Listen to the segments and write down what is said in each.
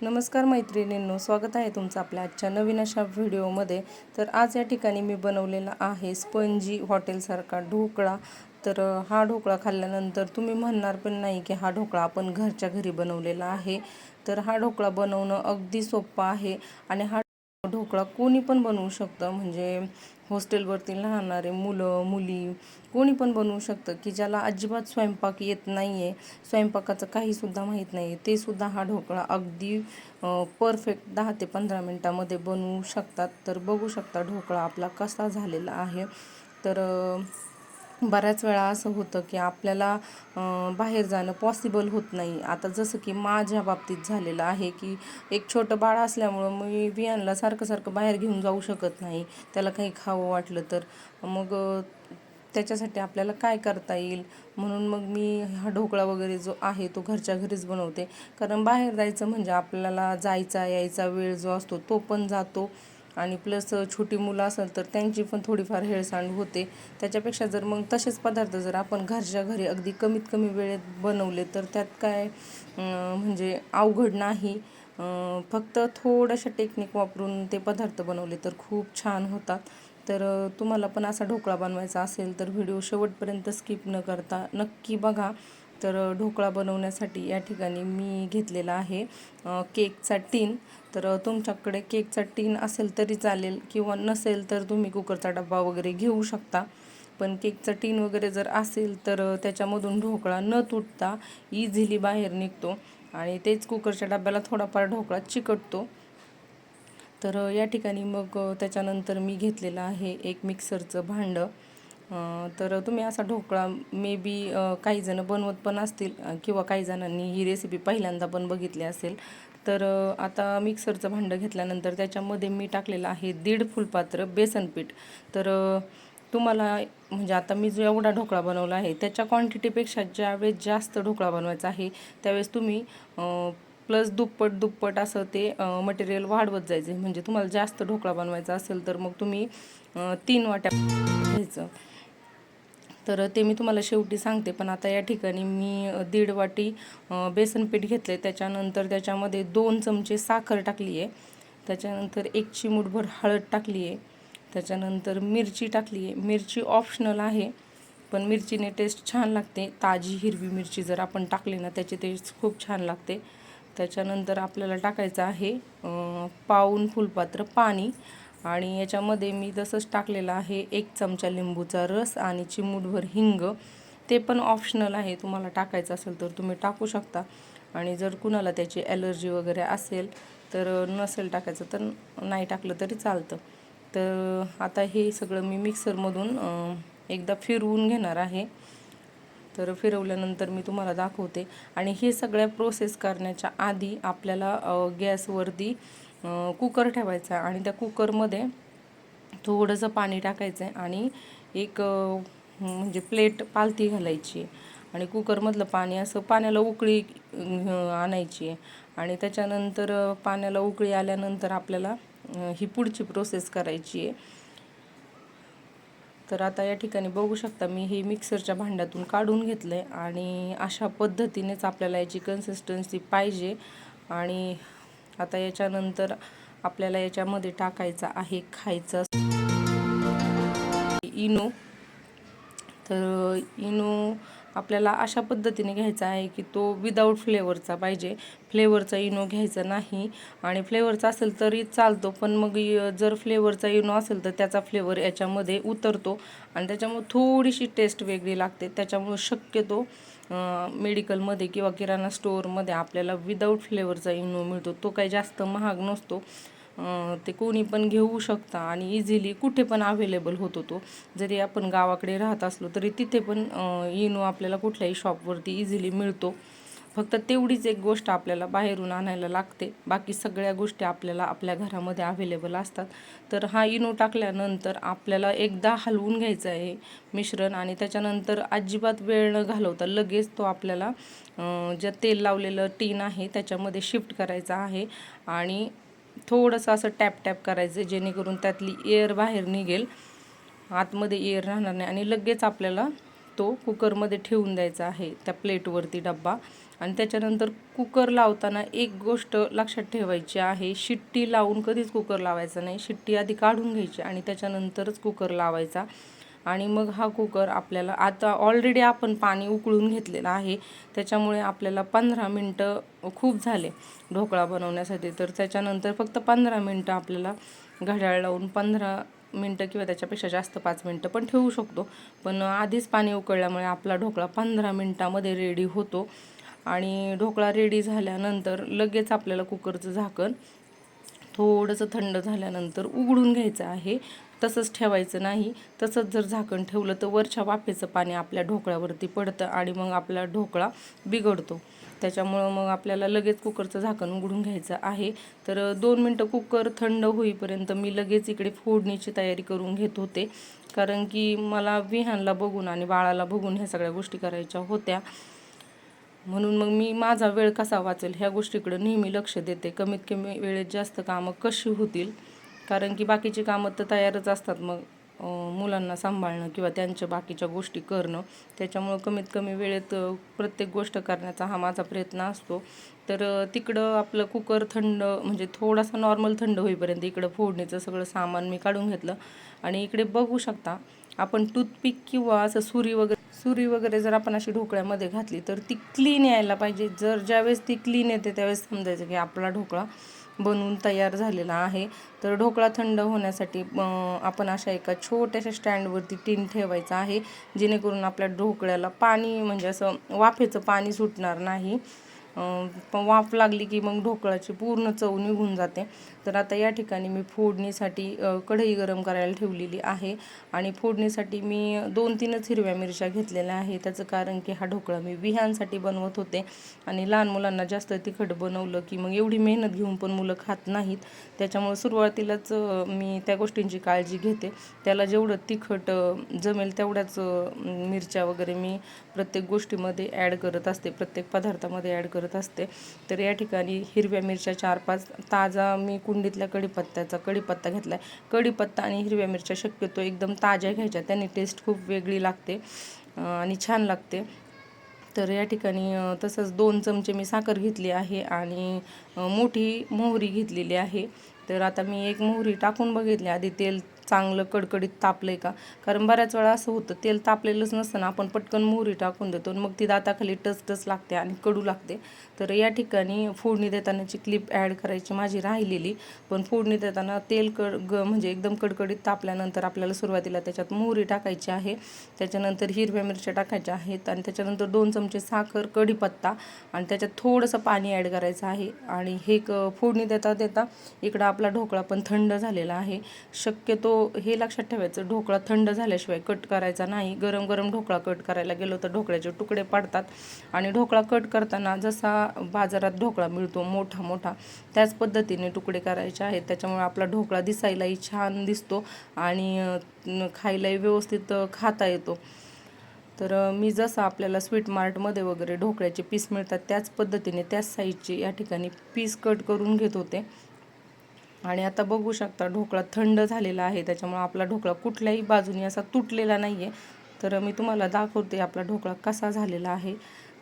नमस्कार मैत्रिणींनो स्वागत आहे तुमचं आपल्या आजच्या नवीन अशा व्हिडिओमध्ये. तर आज या ठिकाणी मी बनवलेला आहे स्पंजी हॉटेलसारखा ढोकळा. तर हा ढोकळा खाल्ल्यानंतर तुम्ही म्हणणार पण नाही की हा ढोकळा आपण घरच्या घरी बनवलेला आहे. तर हा ढोकळा बनवणं अगदी सोपं आहे आणि हा ढोकळा कोणी पण बनवू शकतं. म्हणजे हॉस्टेलवरती राहणारे मुलं मुली कोणी पण बनवू शकतं की ज्याला अजिबात स्वयंपाक येत नाही आहे स्वयंपाकाचं काहीसुद्धा माहीत नाही आहे ते सुद्धा हा ढोकळा अगदी परफेक्ट दहा ते पंधरा मिनटामध्ये बनवू शकतात. तर बघू शकता ढोकळा आपला कसा झालेला आहे. तर बऱ्याच वेळा असं होतं की आपल्याला बाहेर जाणं पॉसिबल होत नाही. आता जसं की माझ्या बाबतीत झालेलं आहे की एक छोटं बाळ असल्यामुळं मी वियानला सारखं सारखं बाहेर घेऊन जाऊ शकत नाही. त्याला काही खावं वाटलं तर मग त्याच्यासाठी आपल्याला काय करता येईल? म्हणून मग मी हा ढोकळा वगैरे जो आहे तो घरच्या घरीच बनवते. कारण बाहेर जायचं म्हणजे आपल्याला जायचा यायचा वेळ जो असतो तो पण जातो. आणि प्लस छोटी मुलं असेल तर त्यांची पण थोडीफार हेळसांड होते. त्याच्यापेक्षा जर मग तसेच पदार्थ जर आपण घरच्या घरी अगदी कमीत कमी वेळेत बनवले तर त्यात काय म्हणजे अवघड नाही. फक्त थोड्याशा टेक्निक वापरून ते पदार्थ बनवले तर खूप छान होतात. तर तुम्हाला पण असा ढोकळा बनवायचा असेल तर व्हिडिओ शेवटपर्यंत स्किप न करता नक्की बघा. तर ढोकळा बनवण्यासाठी या ठिकाणी मी घेतलेला आहे केकचा टीन. तर तुमच्याकडे केकचा टीन असेल तरी चालेल किंवा नसेल तर तुम्ही कुकरचा डब्बा वगैरे घेऊ शकता. पण केकचा टीन वगैरे जर असेल तर त्याच्यामधून ढोकळा न तुटता इझिली बाहेर निघतो आणि तेच कुकरच्या डब्याला थोडाफार ढोकळा चिकटतो. तर या ठिकाणी मग त्याच्यानंतर मी घेतलेलं आहे एक मिक्सरचं भांडं. तर तुम्ही असा ढोकळा मे बी काहीजणं बनवत पण असतील किंवा काही जणांनी ही रेसिपी पहिल्यांदा पण बघितली असेल तर आता मिक्सरचं भांडं घेतल्यानंतर त्याच्यामध्ये मी टाकलेलं आहे दीड फुलपात्र बेसन पीठ. तर तुम्हाला म्हणजे आता मी जो एवढा ढोकळा बनवला आहे त्याच्या क्वांटिटीपेक्षा ज्यावेळेस जास्त ढोकळा बनवायचा आहे त्यावेळेस तुम्ही प्लस दुप्पट दुप्पट असं ते मटेरियल वाढवत जायचं म्हणजे तुम्हाला जास्त ढोकळा बनवायचा असेल तर मग तुम्ही तीन वाट्या घ्यायचं. तर ते मी तुम्हाला शेवटी सांगते पण आता या ठिकाणी मी दीड वाटी बेसनपीठ बेसन पीठ घेतले त्याच्यानंतर त्याच्यामध्ये दोन चमचे साखर टाकली आहे त्याच्यानंतर एक चिमूटभर हळद टाकली आहे त्याच्यानंतर मिरची टाकली आहे मिरची ऑप्शनल आहे पण मिरचीने टेस्ट छान लागते. ताजी हिरवी मिरची जर आपण टाकली ना त्याची टेस्ट खूप छान लागते. त्याच्यानंतर आपल्याला टाकायचं आहे पाऊन फुलपात्र पाणी. आणि याच्यामध्ये मी तसंच टाकलेलं आहे एक चमचा लिंबूचा रस आणि चिमूटभर हिंग. ते पण ऑप्शनल आहे तुम्हाला टाकायचं असेल तर तुम्ही टाकू शकता. आणि जर कुणाला त्याची ॲलर्जी वगैरे असेल तर नसेल टाकायचं तर नाही टाकलं तरी चालतं. तर आता हे सगळं मी मिक्सरमधून एकदा फिरवून घेणार आहे. तर फिरवल्यानंतर मी तुम्हाला दाखवते. आणि हे सगळ्या प्रोसेस करण्याच्या आधी आपल्याला गॅसवरती कुकर ठेवायचा आणि त्या कुकरमध्ये थोडंसं पाणी टाकायचं आहे आणि एक म्हणजे प्लेट पालथी घालायची आणि कुकरमधलं पाणी असं पाण्याला उकळी आणायची आहे आणि त्याच्यानंतर पाण्याला उकळी आल्यानंतर आपल्याला ही पुढची प्रोसेस करायची आहे. तर आता या ठिकाणी बघू शकता मी हे मिक्सरच्या भांड्यातून काढून घेतलं आहे आणि अशा पद्धतीनेच आपल्याला याची कन्सिस्टन्सी पाहिजे आणि आता याच्यानंतर आपल्याला याच्यामध्ये टाकायचा आहे खायचा. इनो. तर इनो आपल्याला अशा पद्धतीने घ्यायचा आहे की तो विदाऊट फ्लेवरचा पाहिजे. फ्लेवरचा इनो घ्यायचा नाही. आणि फ्लेवरचा असेल तरी चालतो पण मग जर फ्लेवरचा इनो असेल तर त्याचा फ्लेवर याच्यामध्ये उतरतो. आणि त्याच्यामुळे थोडीशी टेस्ट वेगळी लागते. त्याच्यामुळे शक्यतो मेडिकलमध्ये किंवा किराणा स्टोअरमध्ये आपल्याला विदाऊट फ्लेवरचा इनो मिळतो. तो काही जास्त महाग नसतो. ते कोणी पण घेऊ शकता आणि इझिली कुठे पण अवेलेबल होतो तो जरी आपण गावाकडे राहत असलो तरी तिथे पण इनो आपल्याला कुठल्याही शॉपवरती इझिली मिळतो. फक्त तेवढीच एक गोष्ट आपल्याला बाहेरून आणायला लागते. बाकी सगळ्या गोष्टी आपल्याला आपल्या घरामध्ये अवेलेबल असतात. तर हा इनो टाकल्यानंतर आपल्याला एकदा हलवून घ्यायचं आहे मिश्रण आणि त्याच्यानंतर अजिबात वेळ न घालवता लगेच तो आपल्याला ज्या तेल लावलेलं टीन आहे त्याच्यामध्ये शिफ्ट करायचा आहे. आणि थोडंसं असं टॅप टॅप करायचं जेणेकरून त्यातली एअर बाहेर निघेल आतमध्ये एअर राहणार नाही. आणि लगेच आपल्याला तो कुकरमध्ये ठेवून द्यायचा आहे त्या प्लेटवरती डब्बा. आणि त्याच्यानंतर कुकर लावताना एक गोष्ट लक्षात ठेवायची आहे शिट्टी लावून कधीच कुकर लावायचा नाही. शिट्टी आधी काढून घ्यायची आणि त्याच्यानंतरच कुकर लावायचा. आणि मग हा कुकर आपल्याला आता ऑलरेडी आपण पाणी उकळून घेतलेलं आहे. त्याच्यामुळे आपल्याला पंधरा मिनटं खूप झाले ढोकळा बनवण्यासाठी. तर त्याच्यानंतर फक्त पंधरा मिनटं आपल्याला घड्याळ लावून पंधरा मिनटं किंवा त्याच्यापेक्षा जास्त पाच मिनटं पण ठेवू शकतो. पण आधीच पाणी उकळल्यामुळे आपला ढोकळा पंधरा मिनटामध्ये रेडी होतो. आणि ढोकळा रेडी झाल्यानंतर लगेच आपल्याला कुकरचं झाकण थोडंसं थंड झाल्यानंतर उघडून घ्यायचं आहे. तसंच ठेवायचं नाही. तसंच जर झाकण ठेवलं तर वरच्या वाफेचं पाणी आपल्या ढोकळ्यावरती पडतं आणि मग आपला ढोकळा बिघडतो. त्याच्यामुळं मग आपल्याला लगेच कुकरचं झाकण उघडून घ्यायचं आहे. तर दोन मिनटं कुकर थंड होईपर्यंत मी लगेच इकडे फोडणीची तयारी करून घेत होते. कारण की मला विहानला बघून आणि बाळाला बघून ह्या सगळ्या गोष्टी करायच्या होत्या. म्हणून मग मी माझा वेळ कसा वाचेल ह्या गोष्टीकडं नेहमी लक्ष देते. कमीत कमी वेळेत जास्त कामं कशी होतील? कारण की बाकीची कामं तर तयारच असतात मग मुलांना सांभाळणं किंवा त्यांच्या बाकीच्या गोष्टी करणं त्याच्यामुळं कमीत कमी वेळेत प्रत्येक गोष्ट करण्याचा हा माझा प्रयत्न असतो. तर तिकडं आपलं कुकर थंड म्हणजे थोडासा नॉर्मल थंड होईपर्यंत इकडं फोडणीचं सगळं सामान मी काढून घेतलं. आणि इकडे बघू शकता आपण टूथपिक किंवा असं सुरी वगैरे सुरी वगैरे जर आपण अशी ढोकळ्यामध्ये घातली तर ती क्लीन यायला पाहिजे. जर ज्यावेळेस ती क्लीन येते त्यावेळेस समजायचं की आपला ढोकळा बनवून तयार झालेला आहे. तर ढोकळा थंड होण्यासाठी आपण अशा एका छोट्याशा स्टँडवरती टीन ठेवायचा आहे जेणेकरून आपल्या ढोकळ्याला पाणी म्हणजे असं वाफेचं पाणी सुटणार नाही. वाफ लागली की मग ढोकळाची पूर्ण चव निघून जाते. तर आता या ठिकाणी मी फोडणीसाठी कढई गरम करायला ठेवलेली आहे. आणि फोडणीसाठी मी दोन तीनच हिरव्या मिरच्या घेतलेल्या आहे त्याचं कारण की हा ढोकळा मी विहांसाठी बनवत होते. आणि लहान मुलांना जास्त तिखट बनवलं की मग एवढी मेहनत घेऊन पण मुलं खात नाहीत. त्याच्यामुळे सुरुवातीलाच मी त्या गोष्टींची काळजी घेते. त्याला जेवढं तिखट जमेल तेवढ्याच मिरच्या वगैरे मी प्रत्येक गोष्टीमध्ये ॲड करत असते. प्रत्येक पदार्थामध्ये ॲड करत करत असते. तर या ठिकाणी हिरव्या मिरच्या चार पाच ताजा मी कुंडीतल्या कढीपत्त्याचा कढीपत्ता घेतला आहे कढीपत्ता आणि हिरव्या मिरच्या शक्यतो एकदम ताज्या घ्यायच्या. त्यांनी टेस्ट खूप वेगळी लागते आणि छान लागते. तर या ठिकाणी तसंच दोन चमचे मी साखर घेतली आहे आणि मोठी मोहरी घेतलेली आहे. तर आता मी एक मोहरी टाकून बघितली. आधी तेल चांगलं कडकडीत तापलं आहे का? कारण बऱ्याच वेळा असं होतं तेल तापलेलंच नसतं ना आपण पटकन मोहरी टाकून देतो मग ती दाताखाली टच टच लागते आणि कडू लागते. तर या ठिकाणी फोडणी देतानाची क्लिप ॲड करायची माझी राहिलेली. पण फोडणी देताना तेल कड ग म्हणजे एकदम कडकडीत तापल्यानंतर आपल्याला सुरुवातीला त्याच्यात मोहरी टाकायची आहे. त्याच्यानंतर हिरव्या मिरच्या टाकायच्या आहेत आणि त्याच्यानंतर दोन चमचे साखर कढीपत्ता आणि त्याच्यात थोडंसं पाणी ॲड करायचं आहे. आणि हे क फोडणी देता देता इकडं आपला ढोकळा पण थंड झालेला आहे. शक्यतो हे लक्षात ठेवायचं ढोकळा थंड झाल्याशिवाय कट करायचा नाही. गरम गरम ढोकळा कट करायला गेलो तर ढोकळ्याचे तुकडे पडतात. आणि ढोकळा कट करताना जसा बाजारात ढोकळा मिळतो मोठा मोठा त्याच पद्धतीने तुकडे करायचे आहेत. त्याच्यामुळे आपला ढोकळा दिसायलाही छान दिसतो आणि खायलाही व्यवस्थित खाता येतो. तर मी जसं आपल्याला स्वीट मार्टमध्ये वगैरे ढोकळ्याचे पीस मिळतात त्याच पद्धतीने त्याच साईजचे या ठिकाणी पीस कट करून घेत होते. आणि आता बघू शकता ढोकळा थंड झालेला आहे त्याच्यामुळे आपला ढोकळा कुठल्याही बाजूने असा तुटलेला नाही आहे तर मी तुम्हाला दाखवते आपला ढोकळा कसा झालेला आहे.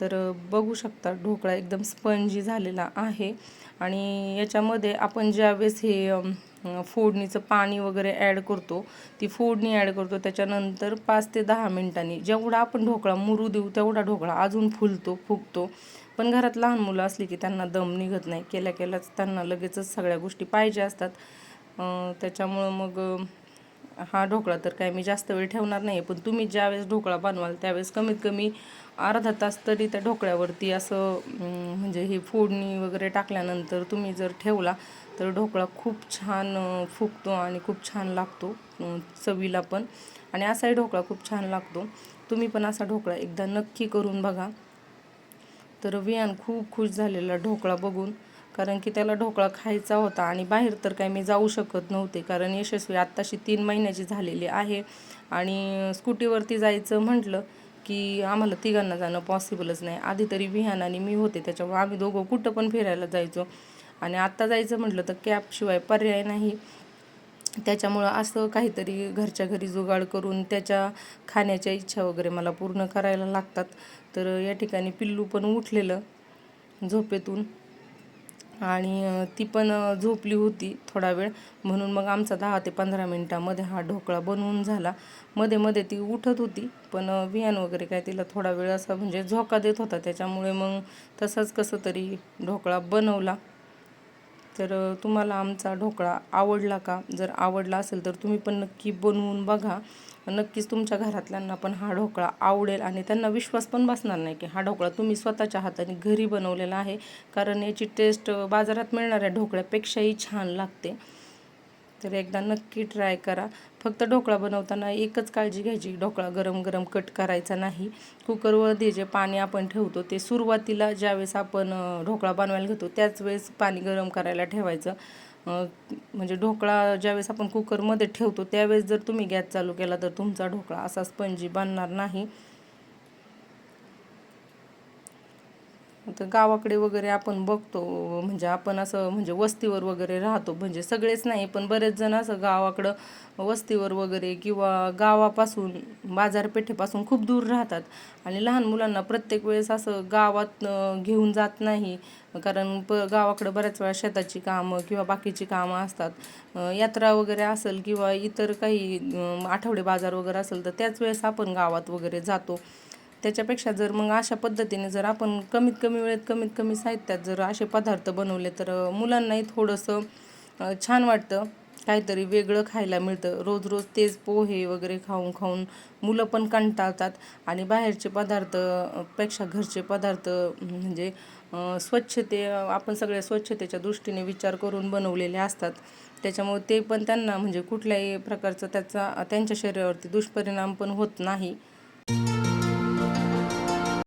तर बघू शकता ढोकळा एकदम स्पंजी झालेला आहे. आणि याच्यामध्ये आपण ज्यावेळेस हे फोडणीचं पाणी वगैरे ॲड करतो ती फोडणी ॲड करतो त्याच्यानंतर पाच ते दहा मिनिटांनी जेवढा आपण ढोकळा मुरू देऊ तेवढा ढोकळा अजून फुलतो फुगतो. पण घरात लहान मुलं असली की त्यांना दम निघत नाही. केल्या केल्याच त्यांना लगेचच सगळ्या गोष्टी पाहिजे असतात. त्याच्यामुळं मग हा ढोकळा तर काय मी जास्त वेळ ठेवणार नाही पण तुम्ही ज्यावेळेस ढोकळा बनवाल त्यावेळेस कमीत कमी अर्धा तास तरी त्या ढोकळ्यावरती असं म्हणजे हे फोडणी वगैरे टाकल्यानंतर तुम्ही जर ठेवला तर ढोकळा खूप छान फुगतो आणि खूप छान लागतो चवीला पण. आणि असाही ढोकळा खूप छान लागतो. तुम्ही पण असा ढोकळा एकदा नक्की करून बघा. तर वियान खूप खुश झालेला ढोकळा बघून कारण की त्याला ढोकळा खायचा होता आणि बाहेर तर काही मी जाऊ शकत नव्हते कारण यशस्वी आत्ताशी तीन महिन्याची झालेली आहे आणि स्कूटीवरती जायचं म्हटलं की आम्हाला तिघांना जाणं पॉसिबलच नाही. आधी तरी विहान आणि मी होते त्याच्यामुळे आम्ही दोघं कुठं पण फिरायला जायचो. आणि आत्ता जायचं म्हटलं तर कॅबशिवाय पर्याय नाही. त्याच्यामुळं असं काहीतरी घरच्या घरी जुगाड करून त्याच्या खाण्याच्या इच्छा वगैरे मला पूर्ण करायला लागतात. तर या ठिकाणी पिल्लू पण उठलेलं झोपेतून. आणि ती पण झोपली होती थोडा वेळ. म्हणून मग आमचा दहा ते पंधरा मिनटामध्ये हा ढोकळा बनवून झाला. मध्ये मध्ये ती उठत होती पण वियान वगैरे काय तिला थोडा वेळ असा म्हणजे झोका देत होता. त्याच्यामुळे मग तसाच कसं तरी ढोकळा बनवला. तर तुम्हाला आमचा ढोकळा आवडला का? जर आवडला असेल तर तुम्ही पण नक्की बनवून बघा. नक्कीच तुमच्या घरातल्यांना पण हा ढोकळा आवडेल आणि त्यांना विश्वास पण बसणार नाही की हा ढोकळा तुम्ही स्वतःच्या हाताने घरी बनवलेला आहे. कारण याची टेस्ट बाजारात मिळणाऱ्या ढोकळ्यापेक्षाही छान लागते. तर एकदा नक्की ट्राय करा. फक्त ढोकळा बनवताना एकच काळजी घ्यायची ढोकळा गरम गरम कट करायचा नाही. कुकरवर जे पाणी आपण ठेवतो ते सुरुवातीला ज्यावेळेस आपण ढोकळा बनवायला घेतो त्याच वेळेस पाणी गरम करायला ठेवायचं. म्हणजे ढोकळा ज्यावेळेस आपण कुकरमध्ये ठेवतो त्यावेळेस जर तुम्ही गॅस चालू केला तर तुमचा ढोकळा असा स्पंजी बनणार नाही. आता गावाकडे वगैरे आपण बघतो म्हणजे आपण असं म्हणजे वस्तीवर वगैरे राहतो म्हणजे सगळेच नाही पण बरेच जण असं गावाकडं वस्तीवर वगैरे किंवा गावापासून बाजारपेठेपासून खूप दूर राहतात. आणि लहान मुलांना प्रत्येक वेळेस असं गावात घेऊन जात नाही कारण प गावाकडं बऱ्याच वेळा शेताची कामं किंवा बाकीची कामं असतात. यात्रा वगैरे असेल किंवा इतर काही आठवडे बाजार वगैरे असेल तर त्याच वेळेस आपण गावात वगैरे जातो. त्याच्यापेक्षा जर मग अशा पद्धतीने जर आपण कमीत कमी वेळेत कमीत कमी साहित्यात जर असे पदार्थ बनवले तर मुलांनाही थोडंसं छान वाटतं. काहीतरी वेगळं खायला मिळतं. रोज रोज तेच पोहे वगैरे खाऊन खाऊन मुलं पण कंटाळतात. आणि बाहेरचे पदार्थपेक्षा घरचे पदार्थ म्हणजे स्वच्छते आपण सगळ्या स्वच्छतेच्या दृष्टीने विचार करून बनवलेले असतात. त्याच्यामुळे ते पण त्यांना म्हणजे कुठल्याही प्रकारचा त्याचा त्यांच्या शरीरावरती दुष्परिणाम पण होत नाही.